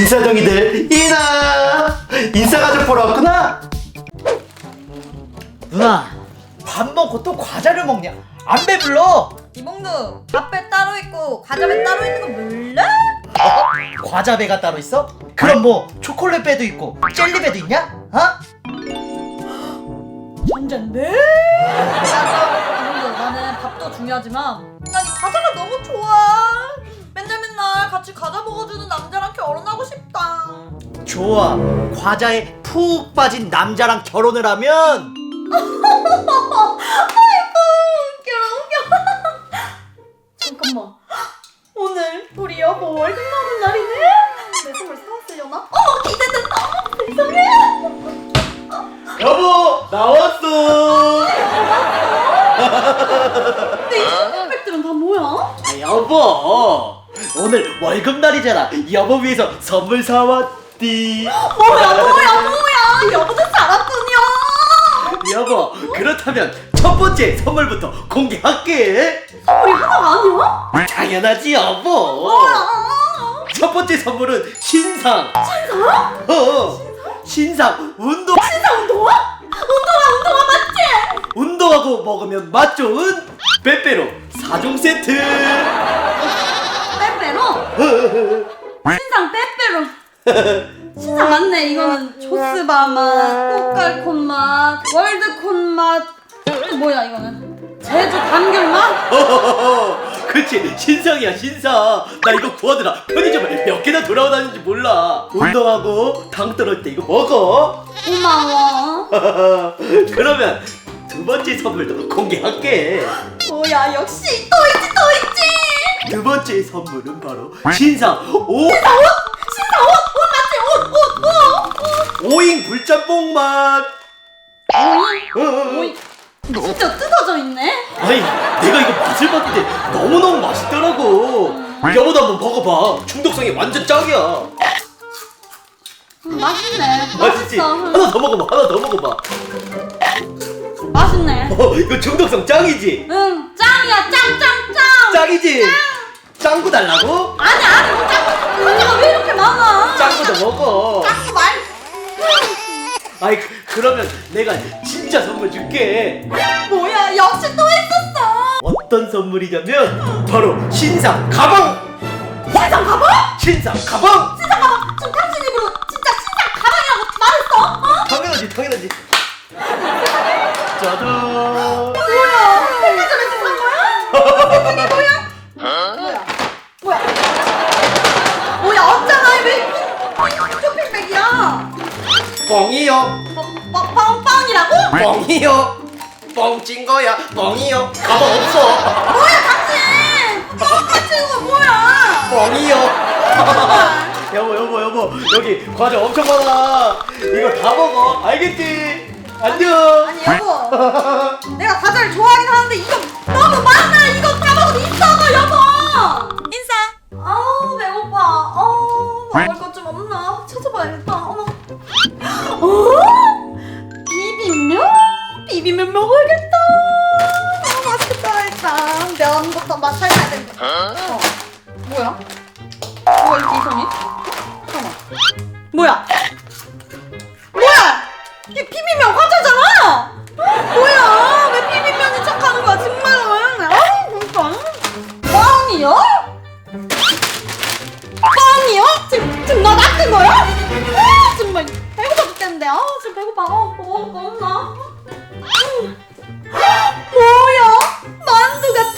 인사동이들 이나 인사가족 보러 왔구나 누나 밥 먹고 또 과자를 먹냐 안 배불러 이봉두 밥배 따로 있고 과자배 따로 있는 거 몰라? 어? 과자 배가 따로 있어? 그럼 뭐 초콜릿 배도 있고 젤리 배도 있냐? 어? 천잔데? 맞아 이봉두 나는 밥도 중요하지만 난 이 과자가 너무 좋아 맨날 맨날 같이 과자 먹어주는 남자랑 결혼하고 싶다. 좋아. 과자에 푹 빠진 남자랑 결혼을 하면 웃겨 웃겨. 잠깐만. 오늘 우리 여보 월급 나오는 날이네. 내 선물 사왔으려나? 어머 기대된다. 세상에 여보 나왔어. 근데 이 선물백들은 다 뭐야? 아, 여보 오늘 월급날이잖아. 여보 위해서 선물 사왔디. 뭐야 뭐야 뭐야? 여보도 살았군요. 여보 그렇다면 첫 번째 선물부터 공개할게. 우리 하나가 아니야? 당연하지 여보. 아, 첫 번째 선물은 신상. 신상? 어 신상 운동. 진짜 운동화? 운동화 운동화 맞지? 운동하고 먹으면 맛 좋은 빼빼로 4종 세트 빼빼로? 신상 빼빼로. 신상 맞네. 이거는 조스 바 맛, 꽃갈콘 맛, 월드콘 맛. 또 뭐야 이거는? 제주 감귤 맛? 그치 신상이야 신상. 나 이거 구하느라. 편의점에 몇 개나 돌아다니는지 몰라. 운동하고 당 떨어질 때 이거 먹어. 고마워. 그러면 두 번째 선물도 공개할게. 뭐야 역시 또 있지 또 있지 두 번째 선물은 바로 신상 오 신상 옷! 옷 맞지? 옷! 옷! 옷! 옷! 5인 불짬뽕 맛? 오이 진짜 뜯어져 있네? 아니 내가 이거 맛을 봤는데 너무 너무 맛있더라고 여보도 한번 먹어봐 중독성이 완전 짱이야 음, 맛있네 맛있지? 맛있어 음, 하나 더 먹어봐 하나 더 먹어봐 맛있네 어 이거 중독성 짱이지? 응 짱이야 짱 짱 짱 짱이지? 짱구 달라고? 아니 아니 뭐 짱구 과자가 왜 이렇게 많아? 짱구도 먹어. 짱구 말 아이 그, 그러면 내가 진짜 선물 줄게. 뭐야 역시 또 있었어. 어떤 선물이냐면 바로 신상 가방. 신상 가방? 신상 가방. 신상 가방. 지금 당신 입으로 진짜 신상 가방이라고 말했어. 어? 당연하지 당연하지. 짜잔. 뭐야? 백화점에서 산 거야? 세상에 뭐야? 뭐야 뻥이요. 뻥- 뻥- 뻥뻥이라고? 뻥이요. 뻥찐 거야. 뻥이요. 가방 없어. 뭐야 당신! 뻥 같은 거 뭐야? 뻥이요. 여보 여보 여보. 여기 과자 엄청 많아. 이거 다 먹어. 알겠지? 안녕. 아니 여보. 내가 과자를 좋아하긴 하는데 이거 너무 많아. 이거 다 먹어도 있어 여보 뻥이요? 뻥이요? 지금, 지금 나 낚은 거야? 아, 정말. 배고파 죽겠는데. 아, 지금 배고파. 어, 뭐 먹을 거 없나? 음. 뭐야? 만두가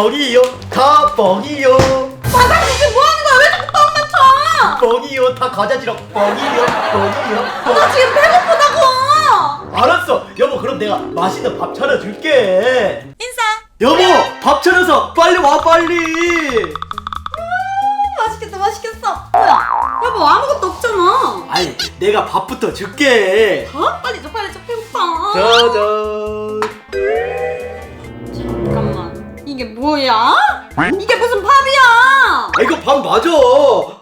뻥이요 다 뻥이요. 과장님 지금 뭐하는 거야? 왜 자꾸 뻥 맞춰? 뻥이요 다 과자지랑 뻥이요 뻥이요 뻥. 나 지금 배고프다고! 알았어. 여보 그럼 내가 맛있는 밥 차려줄게. 인사. 여보 밥 차려서 빨리 와 빨리. 맛있겠다 맛있겠어. 뭐야? 여보 아무것도 없잖아. 아니 내가 밥부터 줄게. 어? 빨리 줘 빨리 줘. 배고파. 짜잔 뭐야? 이게 무슨 밥이야? 아 이거 밥 맞아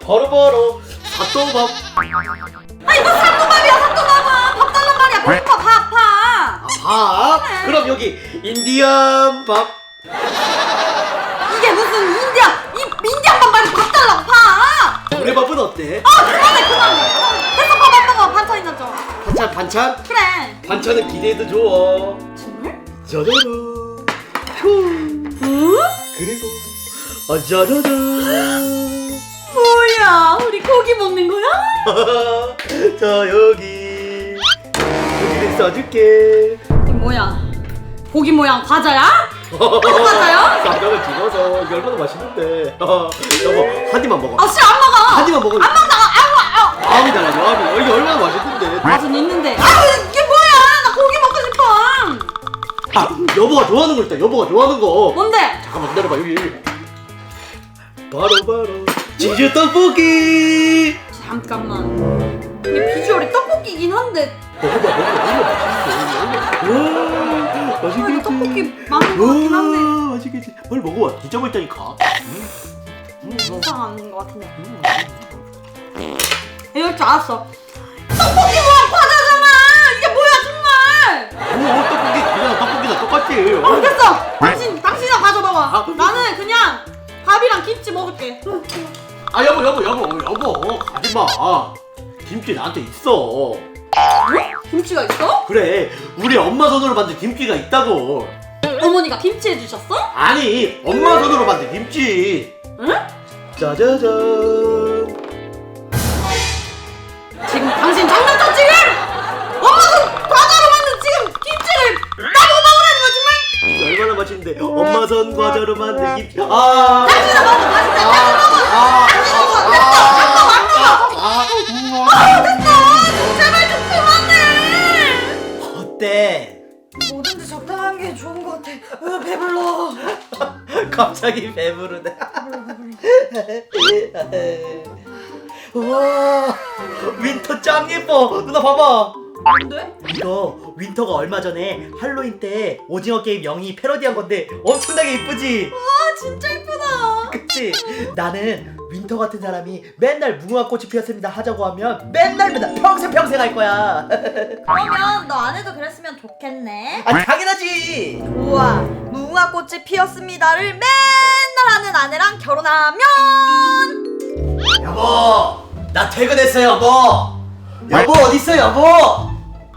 바로 바로 사또밥 아 이거 사또밥이야 사또밥아 밥 달란 말이야 배고파 밥 밥. 밥 그럼 여기 인디안 밥 이게 무슨 인디안 이 인디안 밥 말고 밥 달라고 밥. 우리 밥은 어때? 아 그만해 그만해. 됐어 밥안 먹어 반찬 있나 줘. 반찬 반찬? 그래. 반찬은 기대해도 좋아 정말? 짜자잔 후 응? 그리고 아 짜자잔 뭐야 우리 고기 먹는 거야? 자 여기 여기를 써줄게 이게 뭐야? 고기 모양 과자야? 과자야? 쌈장을 찍어서 이거 얼마나 맛있는데 여보 한 입만 먹어 아 싫어 안 먹어. 한 입만 먹어 안 먹는다. 아우 아우. 마음이 달라져 마음이 이게 얼마나 맛있는데 맛은 있는데. 아이 아 여보가 좋아하는 거 있다 여보가 좋아하는 거 뭔데? 잠깐만 기다려봐 여기 여기. 바로 바로 치즈 떡볶이 잠깐만. 이게 비주얼이 떡볶이긴 한데. 먹어봐 먹어봐 아, 이거 맛있겠지 떡볶이 많은 것 같긴 한데. 와 맛있겠지 빨리 먹어봐 진짜 맛있다니까 이상한 것 같은데. 이럴 줄 알았어. 떡볶이 모양 과자잖아. 이게 뭐야 정말. 뭐 똑같지 아 됐어. 당신 당신이나 가져 먹어. 아, 그럼- 나는 그냥 밥이랑 김치 먹을게. 아 여보 여보 여보 여보 가지 마 김치 나한테 있어 김치가 있어? 그래 우리 엄마 손으로 만든 김치가 있다고 어머니가 김치 해주셨어? 아니 엄마 손으로 만든 김치 응? 짜자잔 지금 당신 장난쳐 맛있는데 엄마 손 과자로 만든 김치 아아 제발 좀 그만해 어때? 뭐든지 적당한 게 좋은 것 같아. 으, 배불러? 갑자기 배부르네 와 윈터 짱 예뻐. 누나 봐봐 뭔데? 이거 윈터가 얼마 전에 할로윈 때 오징어 게임 영희 패러디한 건데 엄청나게 이쁘지? 아 진짜 이쁘다. 그치? 나는 윈터 같은 사람이 맨날 무궁화 꽃이 피었습니다 하자고 하면 맨날 맨날 평생 평생 할 거야. 그러면 너 아내도 그랬으면 좋겠네. 아 당연하지! 우와 무궁화 꽃이 피었습니다를 맨날 하는 아내랑 결혼하면! 여보 나 퇴근했어 여보. 여보 어딨어 여보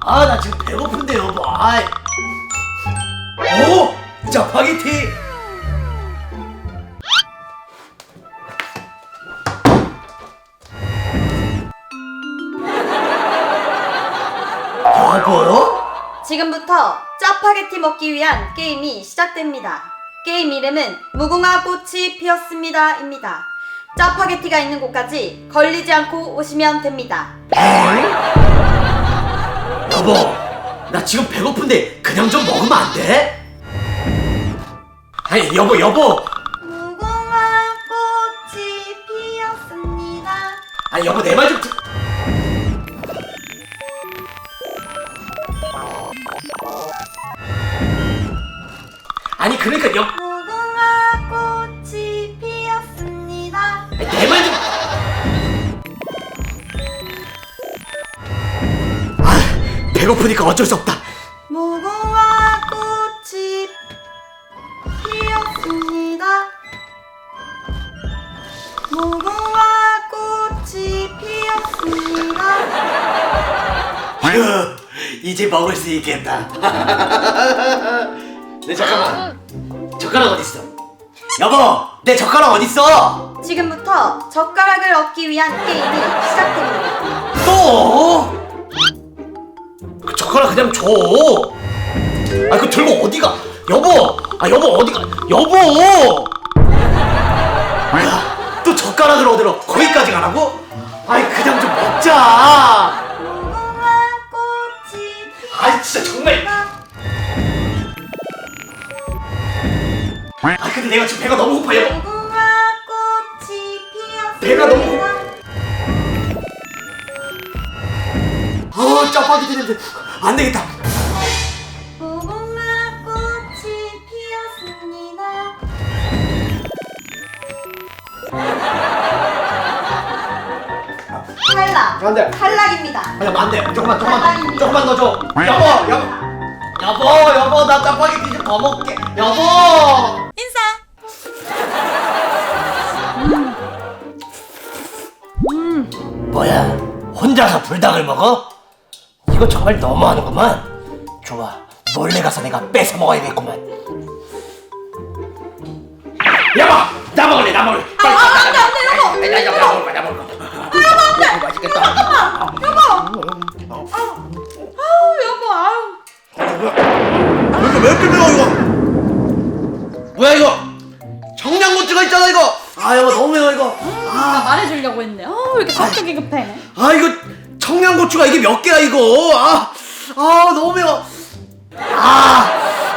아 나 지금 배고픈데 여보 아이 오 짜파게티 여보? 지금부터 짜파게티 먹기 위한 게임이 시작됩니다. 게임 이름은 무궁화 꽃이 피었습니다입니다. 짜파게티가 있는 곳까지 걸리지 않고 오시면 됩니다. 여보 나 지금 배고픈데 그냥 좀 먹으면 안 돼? 아니 여보 여보 무궁화 꽃이 피었습니다. 아니 여보 내 말 좀 듣... 아니 그러니까 여... 배고프니까 어쩔 수 없다 무궁화 꽃이 피었습니다. 무궁화 꽃이 피었습니다. 휴 이제 먹을 수 있겠다 내 잠깐만 젓가락 어딨어 여보 내 젓가락 어딨어 지금부터 젓가락을 얻기 위한 게임이 시작됩니다. 또? 그 젓가락 그냥 줘. 아, 그 들고 어디가? 여보! 아, 여보, 어디가? 여보! 야, 또 젓가락을 얻으러 거기까지 가라고? 아이, 그냥 좀 먹자! 아이, 진짜 정말! 아, 근데 내가 지금 배가 너무 고파, 여보! 무궁화 꽃이 피었습니다. 배가 너무 짜파기 드는데 안 되겠다. 꽃이 피었습니다. 탈락. 안 돼. 탈락입니다. 아니 안 돼. 조금만 조금만 조금만 더 줘. 여보 여보 여보 여보 나 짜파게티 좀 더 먹게. 여보. 음. 뭐야? 혼자서 불닭을 먹어? 이거 정말 너무하는구만 좋아 몰래 가서 내가 뺏어 먹어야겠구만 여보 나 먹을래 나 먹을래 빨리 아, 안 돼, 안 돼, 여보. 나 먹을 거야 나 먹을 거야 이거 맛있겠다 아우 여보 아우. 이거 왜 이렇게 매워 이거? 뭐야 이거? 청양고추가 있잖아 이거. 아 여보 너무 매워 이거. 아 말해주려고 했네. 아 왜 이렇게 성격이 급해. 아 이거 청양고추가 이게 몇 개야 이거? 아, 아 너무 매워. 아,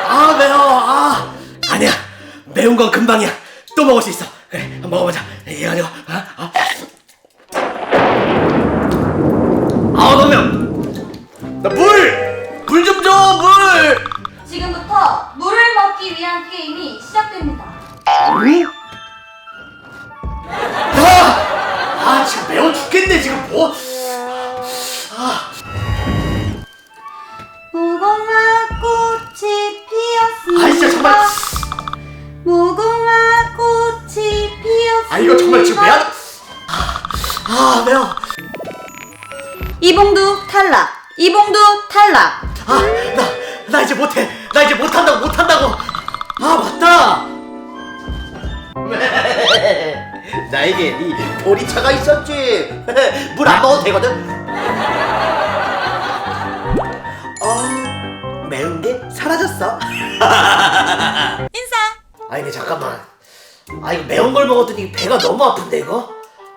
아 매워. 아, 아니야. 매운 건 금방이야. 또 먹을 수 있어. 그래, 먹어보자. 이거 아니고. 아, 아. 아 진짜 정말. 무궁화 꽃이 피었습니다. 아 이거 정말 지금 매워. 아, 아 매워. 이봉두 탈락. 이봉두 탈락. 아, 나, 나 이제 못해. 나 이제 못한다고, 못한다고. 아, 맞다. 나에게 네 보리차가 있었지. 물 안 먹어도 되거든. 어, 매운 게 사라졌어. 이거 매운 걸 먹었더니 배가 너무 아픈데, 이거?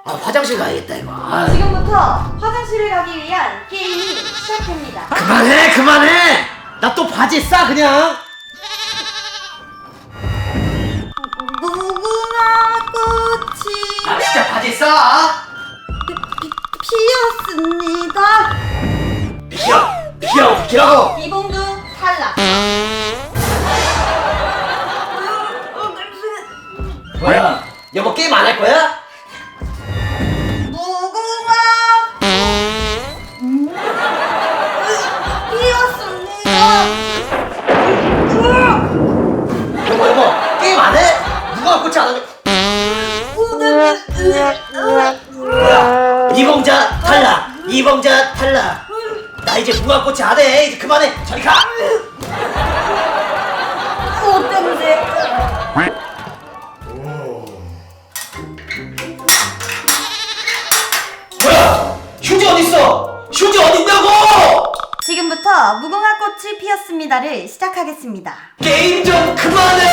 아, 화장실 가야겠다, 이거. 아, 지금부터 화장실을 가기 위한 게임이 시작됩니다. 그만해, 그만해! 나 또 바지 싸, 그냥! 무궁화 꽃이 아, 진짜 바지 싸! 피었습니다. 비켜! 비켜! 비키라고! 이봉두 탈락. 게임 안 할 거야? 무궁화 피었습니다. 여보 여보 게임 안 해? 누가 꽃이 안 하냐? 뭐야? 이봉자 탈락! 이봉자 탈락! 나 이제 누가 꽃이 안 해? 이제 그만해! 저리 가! 어딨어? 휴지 어딨냐고! 지금부터 무궁화 꽃이 피었습니다를 시작하겠습니다. 게임 좀 그만해!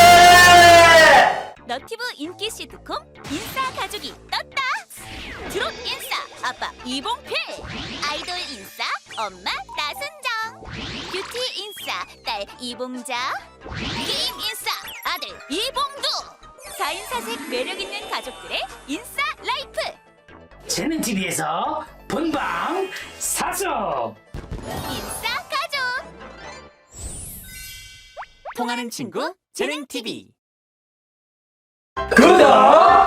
너티브 인기 시트콤 인싸 가족이 떴다 드롭 인싸 아빠 이봉필 아이돌 인싸 엄마 나순정 뷰티 인싸 딸 이봉자 게임 인싸 아들 이봉두 4인 사색 매력 있는 가족들의 인싸 라이프 재능 TV에서 본방 사수. 인싸 가족 통하는 친구 재능 TV. 구독